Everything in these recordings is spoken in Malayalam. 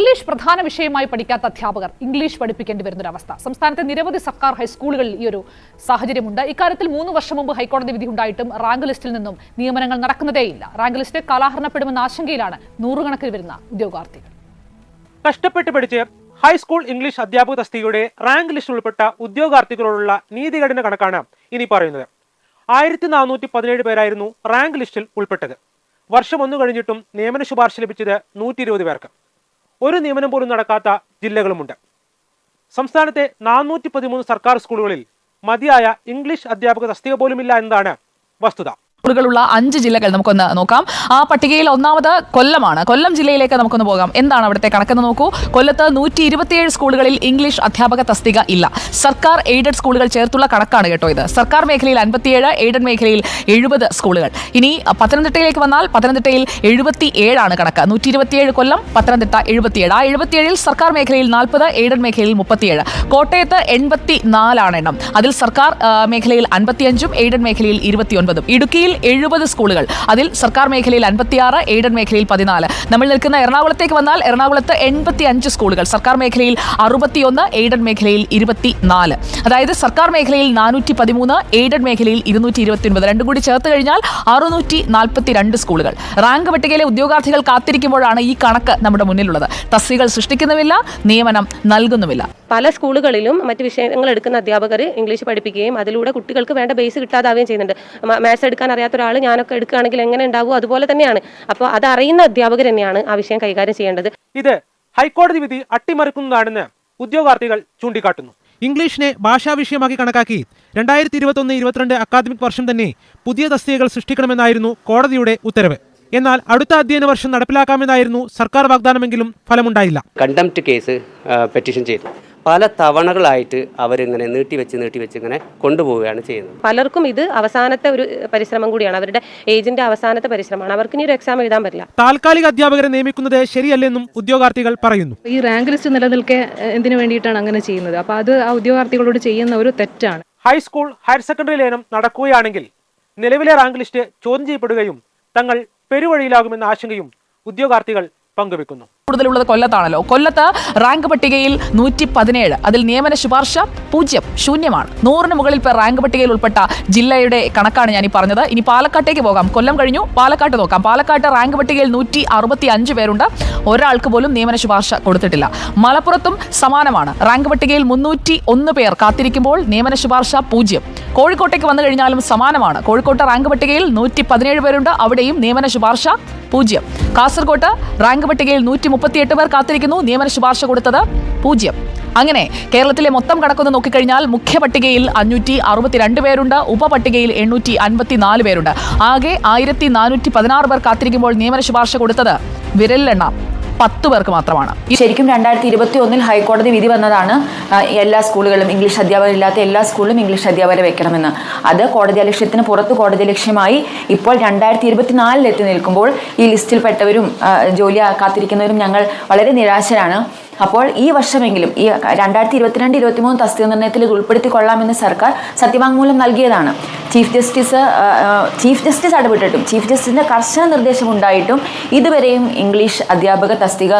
ഇംഗ്ലീഷ് പ്രധാന വിഷയമായി പഠിക്കാത്ത അധ്യാപകർ ഇംഗ്ലീഷ് പഠിപ്പിക്കേണ്ടി വരുന്നൊരവസ്ഥ സംസ്ഥാനത്തെ നിരവധി സർക്കാർ ഹൈസ്കൂളുകളിൽ ഈ ഒരു സാഹചര്യമുണ്ട്. ഇക്കാര്യത്തിൽ മൂന്ന് വർഷം മുമ്പ് ഹൈക്കോടതി വിധി ഉണ്ടായിട്ടും റാങ്ക് ലിസ്റ്റിൽ നിന്നും നിയമനങ്ങൾ നടക്കുന്നതേയില്ല. റാങ്ക് ലിസ്റ്റ് കാലാഹരണപ്പെടുമെന്ന ആശങ്കയിലാണ് നൂറുകണക്കിന് വരുന്ന ഉദ്യോഗാർത്ഥികൾ. കഷ്ടപ്പെട്ട് പഠിച്ച് ഹൈസ്കൂൾ ഇംഗ്ലീഷ് അധ്യാപക തസ്തികയുടെ റാങ്ക് ലിസ്റ്റിൽ ഉൾപ്പെട്ട ഉദ്യോഗാർത്ഥികളോടുള്ള നീതികഠിന കണക്കാണ് ഇനി പറയുന്നത്. ആയിരത്തി നാനൂറ്റി പതിനേഴ് പേരായിരുന്നു റാങ്ക് ലിസ്റ്റിൽ ഉൾപ്പെട്ടത്. വർഷം ഒന്നു കഴിഞ്ഞിട്ടും നിയമന ശുപാർശ ലഭിച്ചത് നൂറ്റി ഇരുപത് പേർക്ക്. ഒരു നിയമനം പോലും നടക്കാത്ത ജില്ലകളുമുണ്ട്. സംസ്ഥാനത്തെ നാനൂറ്റി പതിമൂന്ന് സർക്കാർ സ്കൂളുകളിൽ മതിയായ ഇംഗ്ലീഷ് അധ്യാപക തസ്തിക പോലുമില്ല എന്നതാണ് വസ്തുത. സ്കൂളുകളുള്ള അഞ്ച് ജില്ലകൾ നമുക്കൊന്ന് നോക്കാം. ആ പട്ടികയിൽ ഒന്നാമത് കൊല്ലമാണ്. കൊല്ലം ജില്ലയിലേക്ക് നമുക്കൊന്ന് പോകാം. എന്താണ് അവിടുത്തെ കണക്കെന്ന് നോക്കൂ. കൊല്ലത്ത് നൂറ്റി ഇരുപത്തിയേഴ് സ്കൂളുകളിൽ ഇംഗ്ലീഷ് അധ്യാപക തസ്തിക ഇല്ല. സർക്കാർ എയ്ഡഡ് സ്കൂളുകൾ ചേർത്തുള്ള കണക്കാണ് കേട്ടോ ഇത്. സർക്കാർ മേഖലയിൽ അൻപത്തിയേഴ് എയ്ഡഡ് മേഖലയിൽ എഴുപത് സ്കൂളുകൾ. ഇനി പത്തനംതിട്ടയിലേക്ക് വന്നാൽ പത്തനംതിട്ടയിൽ എഴുപത്തി ഏഴാണ് കണക്ക്. നൂറ്റി ഇരുപത്തിയേഴ് കൊല്ലം പത്തനംതിട്ട എഴുപത്തിയേഴ്. ആ എഴുപത്തിയേഴിൽ സർക്കാർ മേഖലയിൽ നാൽപ്പത് എയ്ഡഡ് മേഖലയിൽ മുപ്പത്തിയേഴ്. കോട്ടയത്ത് എൺപത്തി നാലാണ് എണ്ണം. അതിൽ സർക്കാർ മേഖലയിൽ അൻപത്തിയഞ്ചും എയ്ഡഡ് മേഖലയിൽ ഇരുപത്തിയൊൻപതും. ഇടുക്കിയിൽ എഴുപത് സ്കൂളുകൾ. അതിൽ സർക്കാർ മേഖലയിൽ അൻപത്തിയാറ് എയ്ഡഡ് മേഖലയിൽ പതിനാല്. നമ്മൾ നിൽക്കുന്ന എറണാകുളത്തേക്ക് വന്നാൽ എറണാകുളത്ത് എൺപത്തി അഞ്ച് സ്കൂളുകൾ. സർക്കാർ മേഖലയിൽ അറുപത്തിയൊന്ന് എയ്ഡഡ് മേഖലയിൽ ഇരുപത്തിനാല്. അതായത് സർക്കാർ മേഖലയിൽ നാനൂറ്റി പതിമൂന്ന് എയ്ഡഡ് മേഖലയിൽ ഇരുന്നൂറ്റി ഇരുപത്തി ഒൻപത് രണ്ടും കൂടി ചേർത്ത് കഴിഞ്ഞാൽ അറുന്നൂറ്റി നാൽപ്പത്തി രണ്ട് സ്കൂളുകൾ. റാങ്ക് പട്ടികയിലെ ഉദ്യോഗാർത്ഥികൾ കാത്തിരിക്കുമ്പോഴാണ് ഈ കണക്ക് നമ്മുടെ മുന്നിലുള്ളത്. തസ്തികൾ സൃഷ്ടിക്കുന്നുമില്ല നിയമനം നൽകുന്നുമില്ല. പല സ്കൂളുകളിലും മറ്റ് വിഷയങ്ങൾ എടുക്കുന്ന അധ്യാപകർ ഇംഗ്ലീഷ് പഠിപ്പിക്കുകയും അതിലൂടെ കുട്ടികൾക്ക് വേണ്ട ബേസ് കിട്ടാതാവുകയും ചെയ്യുന്നുണ്ട്. മാത്സ് എടുക്കാൻ അറിയാത്ത ഒരാൾ ഞാനൊക്കെ എടുക്കുകയാണെങ്കിൽ എങ്ങനെ ഉണ്ടാവും? അതുപോലെ തന്നെയാണ്. അപ്പോൾ അതറിയുന്ന അധ്യാപകർ തന്നെയാണ് ആ വിഷയം കൈകാര്യം ചെയ്യേണ്ടത്. ഇത് ഹൈക്കോടതി വിധി അട്ടിമറിക്കുന്നതാണെന്ന് ഉദ്യോഗാർത്ഥികൾ ചൂണ്ടിക്കാട്ടുന്നു. ഇംഗ്ലീഷിനെ ഭാഷാ വിഷയമാക്കി കണക്കാക്കി രണ്ടായിരത്തി ഇരുപത്തൊന്ന് ഇരുപത്തിരണ്ട് അക്കാദമിക് വർഷം തന്നെ പുതിയ തസ്തികകൾ സൃഷ്ടിക്കണമെന്നായിരുന്നു കോടതിയുടെ ഉത്തരവ്. എന്നാൽ അടുത്ത അധ്യയന വർഷം നടപ്പിലാക്കാമെന്നായിരുന്നു സർക്കാർ വാഗ്ദാനമെങ്കിലും ഫലമുണ്ടായില്ല. കണ്ടംപ്റ്റ് കേസ് പെറ്റീഷൻ ചെയ്തു. പല തവണകളായിട്ട് അവരിങ്ങനെ നീട്ടിവെച്ച് നീട്ടിവെച്ച് ഇങ്ങനെ കൊണ്ടുപോവുകയാണ് ചെയ്യുന്നത്. പലർക്കും ഇത് അവസാനത്തെ ഒരു പരിശ്രമം കൂടിയാണ്. അവരുടെ ഏജിന്റെ അവസാനത്തെ പരിശ്രമമാണ്. അവർക്ക് ഇനി ഒരു എക്സാം എഴുതാൻ പറ്റില്ല. താൽക്കാലിക അധ്യാപകരെ നിയമിക്കുന്നത് ശരിയല്ലെന്നും ഉദ്യോഗാർത്ഥികൾ പറയുന്നു. ഈ റാങ്ക് ലിസ്റ്റ് നിലനിൽക്കെ എന്തിനു വേണ്ടിയിട്ടാണ് അങ്ങനെ ചെയ്യുന്നത്? അപ്പൊ അത് ആ ഉദ്യോഗാർത്ഥികളോട് ചെയ്യുന്ന ഒരു തെറ്റാണ്. ഹൈസ്കൂൾ ഹയർ സെക്കൻഡറി ലയനം നടക്കുകയാണെങ്കിൽ നിലവിലെ റാങ്ക് ലിസ്റ്റ് ചോദ്യം ചെയ്യപ്പെടുകയും തങ്ങൾ പെരുവഴിയിലാകുമെന്ന ആശങ്കയും ഉദ്യോഗാർത്ഥികൾ പങ്കുവെക്കുന്നു. കൂടുതലുള്ളത് കൊല്ലത്താണല്ലോ. കൊല്ലത്ത് റാങ്ക് പട്ടികയിൽ നൂറ്റി പതിനേഴ് അതിൽ നിയമന ശുപാർശ പൂജ്യം ശൂന്യമാണ്. നൂറിന് മുകളിൽ പേർ റാങ്ക് പട്ടികയിൽ ഉൾപ്പെട്ട ജില്ലയുടെ കണക്കാണ് ഞാൻ ഈ പറഞ്ഞത്. ഇനി പാലക്കാട്ടേക്ക് പോകാം. കൊല്ലം കഴിഞ്ഞു പാലക്കാട്ട് നോക്കാം. പാലക്കാട്ട് റാങ്ക് പട്ടികയിൽ നൂറ്റി അറുപത്തി അഞ്ച് പേരുണ്ട്. ഒരാൾക്ക് പോലും നിയമന ശുപാർശ കൊടുത്തിട്ടില്ല. മലപ്പുറത്തും സമാനമാണ്. റാങ്ക് പട്ടികയിൽ മുന്നൂറ്റി ഒന്ന് പേർ കാത്തിരിക്കുമ്പോൾ നിയമന ശുപാർശ പൂജ്യം. കോഴിക്കോട്ടേക്ക് വന്നു കഴിഞ്ഞാലും സമാനമാണ്. കോഴിക്കോട്ട് റാങ്ക് പട്ടികയിൽ നൂറ്റി പതിനേഴ് പേരുണ്ട്. അവിടെയും നിയമന ശുപാർശ പൂജ്യം. കാസർകോട്ട് റാങ്ക് പട്ടികയിൽ നൂറ്റി മുപ്പത്തിയെട്ട് പേർ കാത്തിരിക്കുന്നു. നിയമന ശുപാർശ കൊടുത്തത് പൂജ്യം. അങ്ങനെ കേരളത്തിലെ മൊത്തം കണക്കൊന്ന് നോക്കിക്കഴിഞ്ഞാൽ മുഖ്യ പട്ടികയിൽ അഞ്ഞൂറ്റി അറുപത്തിരണ്ട് പേരുണ്ട്. ഉപപട്ടികയിൽ എണ്ണൂറ്റി അൻപത്തിനാല് പേരുണ്ട്. ആകെ ആയിരത്തി നാനൂറ്റി പതിനാറ് പേർ കാത്തിരിക്കുമ്പോൾ നിയമന ശുപാർശ കൊടുത്തത് വിരലിലെണ്ണാം. പത്ത് പേർക്ക് മാത്രമാണ്. ശരിക്കും രണ്ടായിരത്തി ഇരുപത്തി ഒന്നിൽ ഹൈക്കോടതി വിധി വന്നതാണ് എല്ലാ സ്കൂളുകളും ഇംഗ്ലീഷ് അധ്യാപകരില്ലാത്ത എല്ലാ സ്കൂളിലും ഇംഗ്ലീഷ് അധ്യാപകരെ വെക്കണമെന്ന്. അത് കോടതി ലക്ഷ്യത്തിന് പുറത്ത് കോടതി ലക്ഷ്യമായി ഇപ്പോൾ രണ്ടായിരത്തി ഇരുപത്തിനാലിൽ എത്തി നിൽക്കുമ്പോൾ ഈ ലിസ്റ്റിൽപ്പെട്ടവരും ജോലി കാത്തിരിക്കുന്നവരും ഞങ്ങൾ വളരെ നിരാശരാണ്. അപ്പോൾ ഈ വർഷമെങ്കിലും ഈ രണ്ടായിരത്തി ഇരുപത്തിരണ്ട് ഇരുപത്തിമൂന്ന് തസ്തിക നിർണയത്തിൽ ഇത് ഉൾപ്പെടുത്തിക്കൊള്ളാമെന്ന് സർക്കാർ സത്യവാങ്മൂലം നൽകിയതാണ്. ചീഫ് ജസ്റ്റിസ് ചീഫ് ജസ്റ്റിസ് ഇടപെട്ടിട്ടും ചീഫ് ജസ്റ്റിസിന്റെ കർശന നിർദ്ദേശം ഉണ്ടായിട്ടും ഇതുവരെയും ഇംഗ്ലീഷ് അധ്യാപക തസ്തിക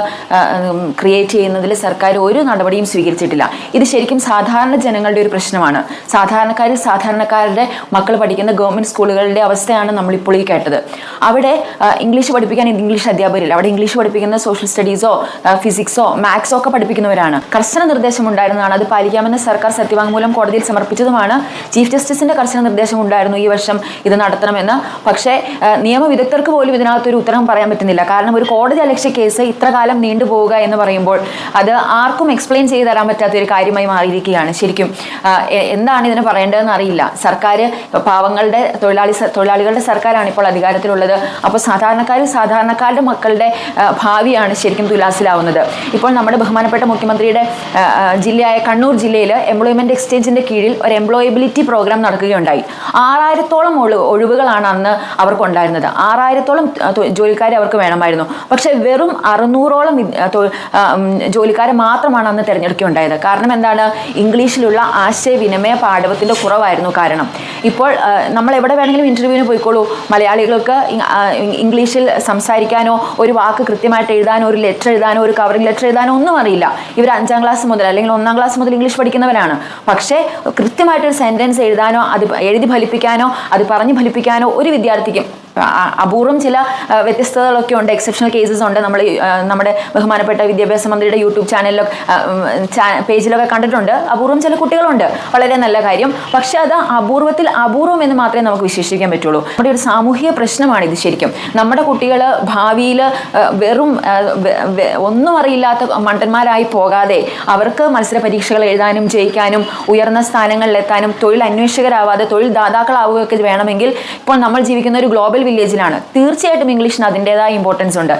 ക്രിയേറ്റ് ചെയ്യുന്നതിൽ സർക്കാർ ഒരു നടപടിയും സ്വീകരിച്ചിട്ടില്ല. ഇത് ശരിക്കും സാധാരണ ജനങ്ങളുടെ ഒരു പ്രശ്നമാണ്. സാധാരണക്കാരിൽ സാധാരണക്കാരുടെ മക്കൾ പഠിക്കുന്ന ഗവൺമെന്റ് സ്കൂളുകളുടെ അവസ്ഥയാണ് നമ്മളിപ്പോൾ ഈ കേട്ടത്. അവിടെ ഇംഗ്ലീഷ് പഠിപ്പിക്കാൻ ഇംഗ്ലീഷ് അധ്യാപകരില്ല. അവിടെ ഇംഗ്ലീഷ് പഠിപ്പിക്കുന്ന സോഷ്യൽ സ്റ്റഡീസോ ഫിസിക്സോ മാത്സോ ഒക്കെ പഠിപ്പിക്കുന്നവരാണ്. കർശന നിർദ്ദേശം ഉണ്ടായിരുന്നതാണ് അത് പാലിക്കാമെന്ന് സർക്കാർ സത്യവാങ്മൂലം കോടതിയിൽ സമർപ്പിച്ചതുമാണ്. ചീഫ് ജസ്റ്റിസിന്റെ കർശന നിർദ്ദേശം ഉണ്ടായിരുന്നു ഈ വർഷം ഇത് നടത്തണമെന്ന്. പക്ഷേ നിയമവിദഗ്ധർക്ക് പോലും ഇതിനകത്തൊരു ഉത്തരം പറയാൻ പറ്റുന്നില്ല. കാരണം ഒരു കോടതി അലക്ഷ്യ കേസ് ഇത്ര കാലം നീണ്ടുപോവുക എന്ന് പറയുമ്പോൾ അത് ആർക്കും എക്സ്പ്ലെയിൻ ചെയ്ത് തരാൻ പറ്റാത്ത ഒരു കാര്യമായി മാറിയിരിക്കുകയാണ്. ശരിക്കും എന്താണ് ഇതിന് പറയേണ്ടതെന്ന് അറിയില്ല. സർക്കാർ പാവങ്ങളുടെ തൊഴിലാളി തൊഴിലാളികളുടെ സർക്കാരാണ് ഇപ്പോൾ അധികാരത്തിലുള്ളത്. അപ്പോൾ സാധാരണക്കാർ സാധാരണക്കാരുടെ മക്കളുടെ ഭാവിയാണ് ശരിക്കും തുലാസിലാവുന്നത്. ഇപ്പോൾ നമ്മൾ നമ്മുടെ ബഹുമാനപ്പെട്ട മുഖ്യമന്ത്രിയുടെ ജില്ലയായ കണ്ണൂർ ജില്ലയിൽ എംപ്ലോയ്മെന്റ് എക്സ്ചേഞ്ചിന്റെ കീഴിൽ ഒരു എംപ്ലോയബിലിറ്റി പ്രോഗ്രാം നടക്കുകയുണ്ടായി. ആറായിരത്തോളം ഒഴു- ഒഴിവുകളാണ് അന്ന് അവർക്കുണ്ടായിരുന്നത്. ആറായിരത്തോളം ജോലിക്കാരെ അവർക്ക് വേണമായിരുന്നു. പക്ഷേ വെറും അറുന്നൂറോളം ജോലിക്കാരെ മാത്രമാണ് അന്ന് തിരഞ്ഞെടുക്കുകയുണ്ടായത്. കാരണം എന്താണ്? ഇംഗ്ലീഷിലുള്ള ആശയവിനിമയ പാഠവത്തിന്റെ കുറവായിരുന്നു കാരണം. ഇപ്പോൾ നമ്മൾ എവിടെ വേണമെങ്കിലും ഇന്റർവ്യൂവിന് പോയിക്കോളൂ. മലയാളികൾക്ക് ഇംഗ്ലീഷിൽ സംസാരിക്കാനോ ഒരു വാക്ക് കൃത്യമായിട്ട് എഴുതാനോ ഒരു ലെറ്റർ എഴുതാനോ ഒരു കവറിംഗ് ലെറ്റർ എഴുതാനോ ഒന്നും അറിയില്ല. ഇവർ അഞ്ചാം ക്ലാസ് മുതൽ അല്ലെങ്കിൽ ഒന്നാം ക്ലാസ് മുതൽ ഇംഗ്ലീഷ് പഠിക്കുന്നവരാണ്. പക്ഷേ കൃത്യമായിട്ടൊരു സെന്റൻസ് എഴുതാനോ അത് എഴുതി ഫലിപ്പിക്കാനോ അത് പറഞ്ഞ് ഫലിപ്പിക്കാനോ ഒരു വിദ്യാർത്ഥിക്കും അപൂർവം ചില വ്യത്യസ്തതകളൊക്കെ ഉണ്ട്. എക്സെപ്ഷണൽ കേസസ് ഉണ്ട്. നമ്മൾ നമ്മുടെ ബഹുമാനപ്പെട്ട വിദ്യാഭ്യാസ മന്ത്രിയുടെ യൂട്യൂബ് ചാനലിലൊക്കെ പേജിലൊക്കെ കണ്ടിട്ടുണ്ട്. അപൂർവം ചില കുട്ടികളുണ്ട്. വളരെ നല്ല കാര്യം. പക്ഷെ അത് അപൂർവത്തിൽ അപൂർവം എന്ന് മാത്രമേ നമുക്ക് വിശേഷിക്കാൻ പറ്റുള്ളൂ. നമ്മുടെ ഒരു സാമൂഹിക പ്രശ്നമാണ് ഇത് ശരിക്കും. നമ്മുടെ കുട്ടികൾ ഭാവിയിൽ വെറും ഒന്നും അറിയില്ലാത്ത മണ്ടന്മാരായി പോകാതെ അവർക്ക് മത്സര പരീക്ഷകൾ എഴുതാനും ജയിക്കാനും ഉയർന്ന സ്ഥാനങ്ങളിലെത്താനും തൊഴിൽ അന്വേഷകരാവാതെ തൊഴിൽ ദാതാക്കളാവുകയൊക്കെ വേണമെങ്കിൽ ഇപ്പോൾ നമ്മൾ ജീവിക്കുന്ന ഒരു ഗ്ലോബൽ വില്ലേജിലാണ് തീർച്ചയായിട്ടും ഇംഗ്ലീഷിന് അതിന്റെതായ ഇമ്പോർട്ടൻസ് ഉണ്ട്.